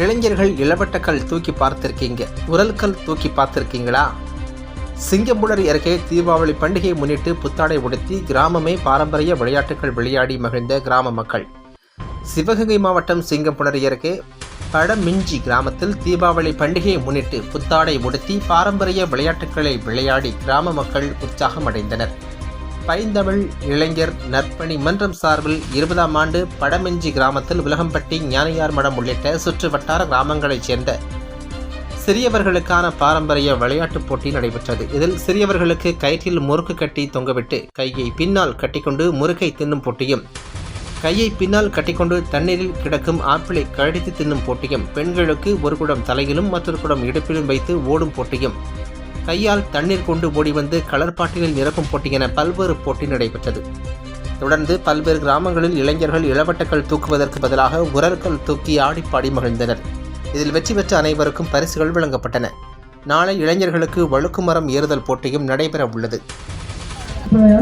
இளைஞர்கள் இளவட்டக்கல் தூக்கி பார்த்திருக்கீங்க. உரல்கல் தூக்கி பார்த்திருக்கீங்களா? சிங்கம்புணரி அருகே தீபாவளி பண்டிகையை முன்னிட்டு புத்தாடை உடுத்தி கிராமமே பாரம்பரிய விளையாட்டுகள் விளையாடி மகிழ்ந்த கிராம மக்கள். சிவகங்கை மாவட்டம் சிங்கம்புணரி அருகே படமிஞ்சி கிராமத்தில் தீபாவளி பண்டிகையை முன்னிட்டு புத்தாடை உடுத்தி பாரம்பரிய விளையாட்டுகளை விளையாடி கிராம மக்கள் உற்சாகம் அடைந்தனர் பைந்தமிழ் இளைஞர் நற்பணி மன்றம் சார்பில் இருபதாம் ஆண்டு படமெஞ்சி கிராமத்தில் உலகம்பட்டி ஞானையார் மடம் உள்ளிட்ட சுற்று வட்டார கிராமங்களைச் சேர்ந்த சிறியவர்களுக்கான பாரம்பரிய விளையாட்டுப் போட்டி நடைபெற்றது. இதில் சிறியவர்களுக்கு கயிற்றில் முறுக்கு கட்டி தொங்கவிட்டு கையை பின்னால் கட்டிக்கொண்டு முறுக்கை தின்னும் போட்டியும் கையை பின்னால் கட்டிக்கொண்டு தண்ணீரில் கிடக்கும் ஆப்பிளை கழித்து தின்னும் போட்டியும் பெண்களுக்கு ஒரு குடம் தலையிலும் மற்றொரு குடம் இடுப்பிலும் வைத்து ஓடும் போட்டியும் கையால் தண்ணீர் கொண்டு ஓடி வந்து கலர் பாட்டிலில் நிரப்பும் போட்டி என பல்வேறு போட்டி நடைபெற்றது. தொடர்ந்து பல்வேறு கிராமங்களில் இளைஞர்கள் இளவட்டக்கள் தூக்குவதற்கு பதிலாக உரர்கள் தூக்கி ஆடிப்பாடி மகிழ்ந்தனர். இதில் வெற்றி பெற்ற அனைவருக்கும் பரிசுகள் வழங்கப்பட்டன. நாளை இளைஞர்களுக்கு வழுக்குமரம் ஏறுதல் போட்டியும் நடைபெற உள்ளது. லைவ்